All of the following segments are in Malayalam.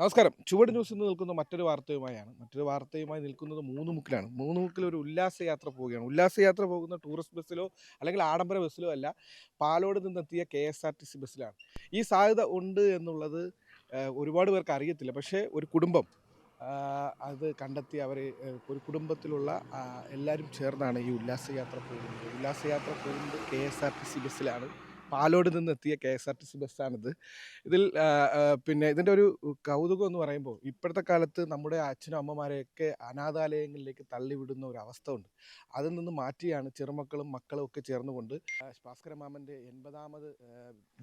നമസ്കാരം. ചുവട് ന്യൂസ് ഇന്ന് നിൽക്കുന്ന മറ്റൊരു വാർത്തയുമായാണ്. മറ്റൊരു വാർത്തയുമായി നിൽക്കുന്നത് മൂന്ന് മുക്കിലാണ്. മൂന്ന് മുക്കിൽ ഒരു ഉല്ലാസയാത്ര പോവുകയാണ്. ഉല്ലാസയാത്ര പോകുന്ന ടൂറിസ്റ്റ് ബസ്സിലോ അല്ലെങ്കിൽ ആഡംബര ബസ്സിലോ അല്ല പാലോട് നിന്നെത്തിയ K S R T C ബസ്സിലാണ്. ഈ സാധ്യത ഉണ്ട് എന്നുള്ളത് ഒരുപാട് പേർക്ക് അറിയത്തില്ല. പക്ഷേ ഒരു കുടുംബം അത് കണ്ടെത്തി അവർ ഒരു കുടുംബത്തിലുള്ള എല്ലാവരും ചേർന്നാണ് ഈ ഉല്ലാസയാത്ര പോകുന്നത്. ഉല്ലാസയാത്ര പോകുന്നത് K S R T C ബസ്സിലാണ്. പാലോട് നിന്ന് എത്തിയ K S R T C ബസ്സാണിത്. ഇതിൽ പിന്നെ ഇതിന്റെ ഒരു കൗതുകം എന്ന് പറയുമ്പോൾ ഇപ്പോഴത്തെ കാലത്ത് നമ്മുടെ അച്ഛനും അമ്മമാരെയൊക്കെ അനാഥാലയങ്ങളിലേക്ക് തള്ളിവിടുന്ന ഒരു അവസ്ഥ ഉണ്ട് അതിൽ നിന്ന് മാറ്റിയാണ് ചെറുമക്കളും മക്കളും ഒക്കെ ചേർന്നുകൊണ്ട് ഭാസ്കര മാമന്റെ എൺപതാമത്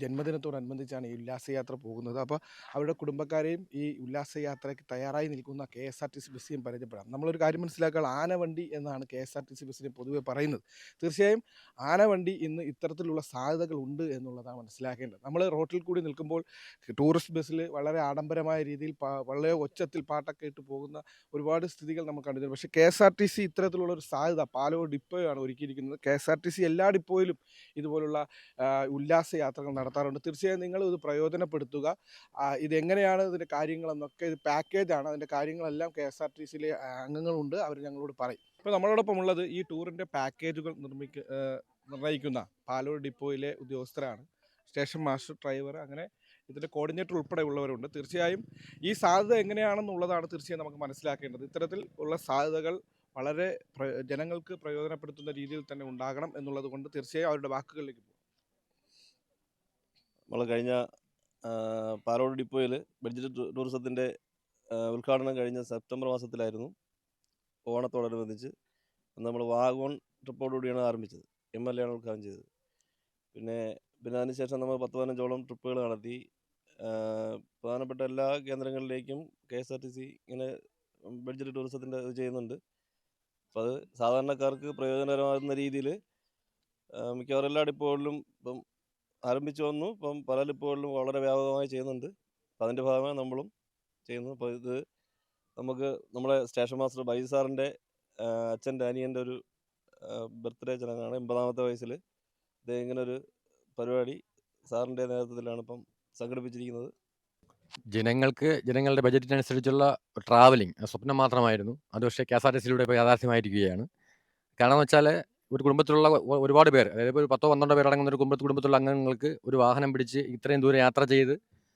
ജന്മദിനത്തോടനുബന്ധിച്ചാണ് ഈ ഉല്ലാസയാത്ര പോകുന്നത്. അപ്പോൾ അവരുടെ കുടുംബക്കാരെയും ഈ ഉല്ലാസയാത്രയ്ക്ക് തയ്യാറായി നിൽക്കുന്ന K S R T C ബസ്സിയും പരിചയപ്പെടാം. നമ്മളൊരു കാര്യം മനസ്സിലാക്കുക ആനവണ്ടി എന്നാണ് K S R T C ബസ്സിനെ പൊതുവെ പറയുന്നത്. തീർച്ചയായും ആനവണ്ടി ഇന്ന് ഇത്തരത്തിലുള്ള സാധ്യതകൾ ഉണ്ട്. എന്നുള്ളതാണ് മനസ്സിലാക്കേണ്ടത്. നമ്മൾ റോട്ടിൽ കൂടി നിൽക്കുമ്പോൾ ടൂറിസ്റ്റ് ബസ്സിൽ വളരെ ആഡംബരമായ രീതിയിൽ വളരെ ഒച്ചത്തിൽ പാട്ടൊക്കെ ഇട്ട് പോകുന്ന ഒരുപാട് സ്ഥിതികൾ നമ്മൾ കണ്ടിരുന്നു പക്ഷേ K S R T C ഇത്തരത്തിലുള്ള ഒരു സാധ്യത പാലോ ഡിപ്പോയാണ് ഒരുക്കിയിരിക്കുന്നത്. K S R T C എല്ലാ ഡിപ്പോയിലും ഇതുപോലുള്ള ഉല്ലാസ യാത്രകൾ നടത്താറുണ്ട്. തീർച്ചയായും നിങ്ങൾ ഇത് പ്രയോജനപ്പെടുത്തുക. ഇതെങ്ങനെയാണ് ഇതിന്റെ കാര്യങ്ങളെന്നൊക്കെ ഇത് പാക്കേജാണ്. അതിന്റെ കാര്യങ്ങളെല്ലാം കെ എസ് ആർ ടി സിയിലെ അംഗങ്ങളുണ്ട്. അവർ ഞങ്ങളോട് പറയും. ഇപ്പോൾ നമ്മളോടൊപ്പം ഉള്ളത് ഈ ടൂറിന്റെ പാക്കേജുകൾ നിർമ്മിക്ക നിർണയിക്കുന്ന പാലോട് ഡിപ്പോയിലെ ഉദ്യോഗസ്ഥരാണ്. സ്റ്റേഷൻ മാസ്റ്റർ ഡ്രൈവർ അങ്ങനെ ഇതിന്റെ കോർഡിനേറ്റർ ഉൾപ്പെടെ ഉള്ളവരുണ്ട് തീർച്ചയായും ഈ സാധ്യത എങ്ങനെയാണെന്നുള്ളതാണ് തീർച്ചയായും നമുക്ക് മനസ്സിലാക്കേണ്ടത്. ഇത്തരത്തിൽ ഉള്ള സാധ്യതകൾ വളരെ ജനങ്ങൾക്ക് പ്രയോജനപ്പെടുത്തുന്ന രീതിയിൽ തന്നെ ഉണ്ടാകണം എന്നുള്ളത് കൊണ്ട് തീർച്ചയായും അവരുടെ വാക്കുകളിലേക്ക് നമ്മൾ കഴിഞ്ഞ പാലോട് ഡിപ്പോയിൽ ബഡ്ജറ്റ് ടൂറിസത്തിന്റെ ഉദ്ഘാടനം കഴിഞ്ഞ സെപ്റ്റംബർ മാസത്തിലായിരുന്നു. ഓണത്തോടനുബന്ധിച്ച് നമ്മൾ വാഗോൺ ട്രിപ്പോടുകൂടിയാണ് ആരംഭിച്ചത്. എം എൽ എ ആണ് ഉദ്ഘാടനം ചെയ്തത്. പിന്നെ പിന്നെ അതിനുശേഷം നമ്മൾ പത്ത് പതിനഞ്ചോളം ട്രിപ്പുകൾ നടത്തി. പ്രധാനപ്പെട്ട എല്ലാ കേന്ദ്രങ്ങളിലേക്കും K S R T C ഇങ്ങനെ ബഡ്ജറ്റ് ടൂറിസത്തിന്റെ ഇത് ചെയ്യുന്നുണ്ട്. അപ്പോൾ അത് സാധാരണക്കാർക്ക് പ്രയോജനകരമാകുന്ന രീതിയിൽ മിക്കവാറും എല്ലാ ഡിപ്പോകളിലും ഇപ്പം ആരംഭിച്ചു വന്നു. ഇപ്പം പല ഡിപ്പോകളിലും വളരെ വ്യാപകമായി ചെയ്യുന്നുണ്ട്. അപ്പം അതിന്റെ ഭാഗമായി നമ്മളും ചെയ്യുന്നു. അപ്പോൾ ഇത് നമുക്ക് നമ്മുടെ സ്റ്റേഷൻ മാസ്റ്റർ ബൈ സാറിന്റെ അച്ഛന്റെ അനിയന്റെ ഒരു ബർത്ത്ഡേ ചടങ്ങാണ് എൺപതാമത്തെ വയസ്സിൽ ഇത് ഇങ്ങനെ ഒരു പരിപാടി സാറിന്റെ നേതൃത്വത്തിലാണ് ഇപ്പം സംഘടിപ്പിച്ചിരിക്കുന്നത്. ജനങ്ങൾക്ക് ജനങ്ങളുടെ ബജറ്റിനനുസരിച്ചുള്ള ട്രാവലിംഗ് സ്വപ്നം മാത്രമായിരുന്നു. അത് പക്ഷേ കെ എസ് ആർ ടി സിയിലൂടെ ഇപ്പോൾ യാഥാർത്ഥ്യമായിരിക്കുകയാണ്. കാരണം വെച്ചാൽ ഒരു കുടുംബത്തിലുള്ള ഒരുപാട് പേർ അതായത് ഒരു പത്തോ പന്ത്രണ്ടോ പേരടങ്ങുന്ന ഒരു കുടുംബ കുടുംബത്തിലുള്ള അംഗങ്ങൾക്ക് ഒരു വാഹനം പിടിച്ച് ഇത്രയും ദൂരം യാത്ര ചെയ്ത്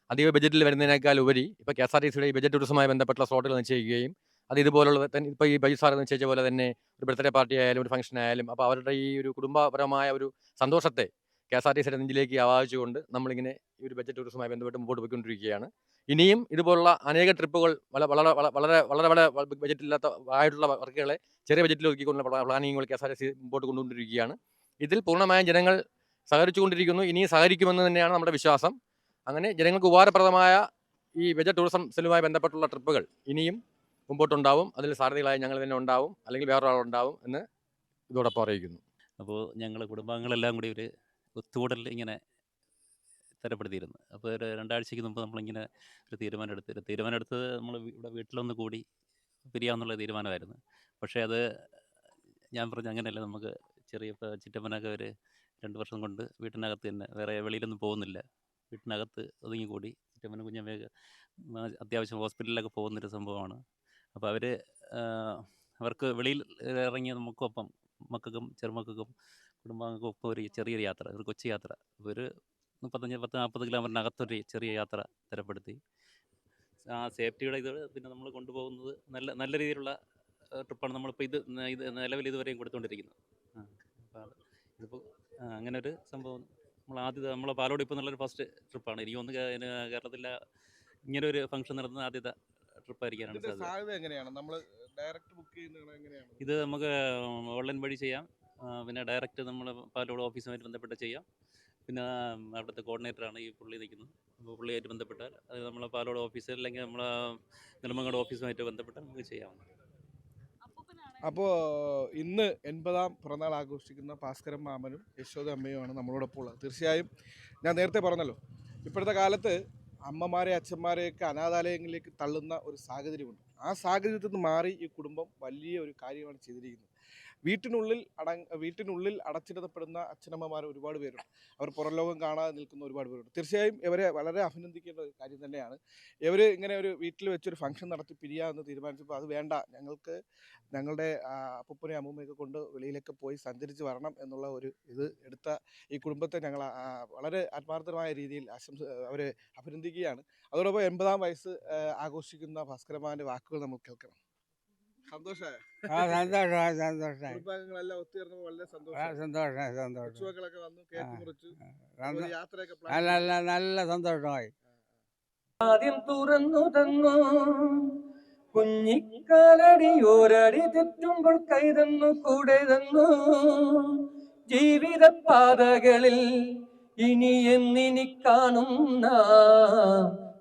അധിക ബജറ്റിൽ വരുന്നതിനേക്കാൾ ഉപരി ഇപ്പോൾ കെ എസ് ആർ ടി സിയുടെ ഈ ബജറ്റ് ടൂറിസവുമായി ബന്ധപ്പെട്ട സ്ലോട്ടുകൾ നിശ്ചയിക്കുകയും അത് ഇതുപോലുള്ള ഇപ്പോൾ ഈ ബൈസാർ ചോദിച്ച പോലെ തന്നെ ഒരു ബർത്ത്ഡേ പാർട്ടി ആയാലും ഒരു ഫംഗ്ഷൻ ആയാലും അപ്പോൾ അവരുടെ ഈ ഒരു കുടുംബപരമായ ഒരു സന്തോഷത്തെ കെ എസ് ആർ ടി സിയുടെ നെഞ്ചിലേക്ക് ആവാഹിച്ചുകൊണ്ട് നമ്മളിങ്ങനെ ഈ ഒരു ബജറ്റ് ടൂറിസമായി ബന്ധപ്പെട്ട് മുമ്പോട്ട് പോയിക്കൊണ്ടിരിക്കുകയാണ്. ഇനിയും ഇതുപോലുള്ള അനേക ട്രിപ്പുകൾ വള- വളരെ വളരെ വളരെ വളരെ ബജറ്റ് ഇല്ലാത്ത ആയിട്ടുള്ള വർക്കുകളെ ചെറിയ ബജറ്റിൽ ഒതുക്കിക്കൊണ്ടുള്ള പ്ലാ- പ്ലാനിങ്ങുകൾ K S R T C മുമ്പോട്ട് കൊണ്ടുകൊണ്ടിരിക്കുകയാണ് ഇതിൽ പൂർണമായും ജനങ്ങൾ സഹകരിച്ചുകൊണ്ടിരിക്കുന്നു. ഇനിയും സഹകരിക്കുമെന്ന് തന്നെയാണ് നമ്മുടെ വിശ്വാസം. അങ്ങനെ ജനങ്ങൾക്ക് ഉപകാരപ്രദമായ ഈ ബജറ്റ് ടൂറിസം സെല്ലുമായി ബന്ധപ്പെട്ടുള്ള ട്രിപ്പുകൾ ഇനിയും മുമ്പോട്ടുണ്ടാവും. അതിൽ സാരഥികളായ ഞങ്ങൾ തന്നെ ഉണ്ടാവും. അല്ലെങ്കിൽ വേറൊരാളുണ്ടാവും എന്ന് ഇതോടൊപ്പം അറിയിക്കുന്നു. അപ്പോൾ ഞങ്ങൾ കുടുംബാംഗങ്ങളെല്ലാം കൂടി ഒരു ഒത്തുകൂടൽ ഇങ്ങനെ തരപ്പെടുത്തിയിരുന്നു. അപ്പോൾ ഒരു രണ്ടാഴ്ചയ്ക്ക് മുമ്പ് നമ്മളിങ്ങനെ ഒരു തീരുമാനം എടുത്ത് ഒരു തീരുമാനം എടുത്തത് നമ്മൾ ഇവിടെ വീട്ടിലൊന്ന് കൂടി പിരിയാമെന്നുള്ള തീരുമാനമായിരുന്നു. പക്ഷേ അത് ഞാൻ പറഞ്ഞ അങ്ങനെയല്ല നമുക്ക് ചെറിയ ചിറ്റപ്പനൊക്കെ ഒരു രണ്ട് വർഷം കൊണ്ട് വീട്ടിനകത്ത് തന്നെ വേറെ വെളിയിലൊന്നും പോകുന്നില്ല. വീട്ടിനകത്ത് ഒതുങ്ങിക്കൂടി. ചിറ്റപ്പനും കുഞ്ഞമ്മയൊക്കെ അത്യാവശ്യം ഹോസ്പിറ്റലിലൊക്കെ പോകുന്നൊരു സംഭവമാണ്. അപ്പോൾ അവർ അവർക്ക് വെളിയിൽ ഇറങ്ങിയ നമുക്കൊപ്പം മക്കൾക്കും ചെറുമക്കൾക്കും കുടുംബാംഗങ്ങൾക്കും ഒപ്പം ഒരു ചെറിയൊരു യാത്ര ഒരു കൊച്ചു യാത്ര. ഒരു മുപ്പത്തഞ്ച് പത്ത് നാൽപ്പത് കിലോമീറ്ററിനകത്തൊരു ചെറിയ യാത്ര തരപ്പെടുത്തി. ആ സേഫ്റ്റിയുടെ ഇത് പിന്നെ നമ്മൾ കൊണ്ടുപോകുന്നത് നല്ല നല്ല രീതിയിലുള്ള ട്രിപ്പാണ് നമ്മളിപ്പോൾ ഇത് ഇത് നിലവിൽ ഇതുവരെയും കൊടുത്തുകൊണ്ടിരിക്കുന്നത് അപ്പോൾ ഇതിപ്പോൾ അങ്ങനെ ഒരു സംഭവം നമ്മൾ ആദ്യത്തെ നമ്മളെ പാലോട് ഇപ്പോൾ എന്നുള്ളൊരു ഫസ്റ്റ് ട്രിപ്പാണ്. എനിക്ക് ഒന്ന് കേരളത്തിലെ ഇങ്ങനെ ഒരു ഫംഗ്ഷൻ നടത്തുന്ന ആദ്യത്തെ ഇതിന്റെ സാധ്യത. സാധ്യത എങ്ങനെയാണ്? നമ്മൾ ഡയറക്റ്റ് ബുക്ക് ചെയ്യുന്നത് എങ്ങനെയാണ്? ഇത് നമുക്ക് ഓൺലൈൻ വഴി ചെയ്യാം. ആ, പിന്നെ ഡയറക്റ്റ് നമ്മൾ പാലോട് ഓഫീസുമായിട്ട് ബന്ധപ്പെട്ട് ചെയ്യാം. പിന്നെ അവിടുത്തെ കോർഡിനേറ്ററാണ് ഈ പുള്ളി നിൽക്കുന്നത്. അപ്പോൾ പുള്ളിയായിട്ട് ബന്ധപ്പെട്ടാൽ അത് നമ്മൾ പാലോട് ഓഫീസ് അല്ലെങ്കിൽ നമ്മളെ നെടുമങ്ങാട് ഓഫീസുമായിട്ട് ബന്ധപ്പെട്ടാൽ നമുക്ക് ചെയ്യാവുന്നതാണ്. അപ്പോൾ ഇന്ന് എൺപതാം പിറന്നാൾ ആഘോഷിക്കുന്ന ഭാസ്കരൻ മാമനും യശോദ അമ്മയുമാണ് നമ്മളോടൊപ്പം ഉള്ളത്. തീർച്ചയായും ഞാൻ നേരത്തെ പറഞ്ഞല്ലോ ഇപ്പോഴത്തെ കാലത്ത് അമ്മമാരെ അച്ഛന്മാരെയൊക്കെ അനാഥാലയങ്ങളിലേക്ക് തള്ളുന്ന ഒരു സാഹചര്യമുണ്ട്. ആ സാഹചര്യത്തിൽ നിന്ന് മാറി ഈ കുടുംബം വലിയ ഒരു കാര്യമാണ് ചെയ്തിരിക്കുന്നത്. വീട്ടിനുള്ളിൽ അട വീട്ടിനുള്ളിൽ അടച്ചിടപ്പെടുന്ന അച്ഛനമ്മമാർ ഒരുപാട് പേരുണ്ട്. അവർ പുറം ലോകം കാണാതെ നിൽക്കുന്ന ഒരുപാട് പേരുണ്ട്. തീർച്ചയായും ഇവരെ വളരെ അഭിനന്ദിക്കേണ്ട ഒരു കാര്യം തന്നെയാണ്. ഇവർ ഇങ്ങനെ ഒരു വീട്ടിൽ വെച്ചൊരു ഫംഗ്ഷൻ നടത്തി പിരിയാമെന്ന് തീരുമാനിച്ചപ്പോൾ അത് വേണ്ട. ഞങ്ങൾക്ക് ഞങ്ങളുടെ ആ, അപ്പൂപ്പനെയും അമ്മൂമ്മയൊക്കെ കൊണ്ട് വെളിയിലൊക്കെ പോയി സഞ്ചരിച്ച് വരണം എന്നുള്ള ഒരു ഇത് എടുത്ത ഈ കുടുംബത്തെ ഞങ്ങൾ വളരെ ആത്മാർത്ഥമായ രീതിയിൽ ആശംസ അവരെ അഭിനന്ദിക്കുകയാണ്. അതോടൊപ്പം എൺപതാം വയസ്സ് ആഘോഷിക്കുന്ന ഭാസ്കരമാന്റെ വാക്കുകൾ നമ്മൾ കേൾക്കണം. സന്തോഷമായ സന്തോഷമായി. സന്തോഷം നല്ല സന്തോഷമായി. ആദ്യം തുറന്നു തന്നു കുഞ്ഞിക്കാലടി ഒരടി തെറ്റുമ്പോൾ കൈതന്നു കൂടെ തന്നു. ജീവിത പാതകളിൽ ഇനി എന്നിനി കാണുന്ന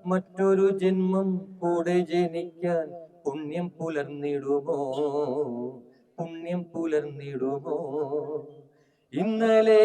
മറ്റൊരു ജന്മം കൂടെ ജനിക്കാൻ പുണ്യം പുലർന്നിടുമോ? പുണ്യം പുലർന്നിടുമോ? ഇന്നലെ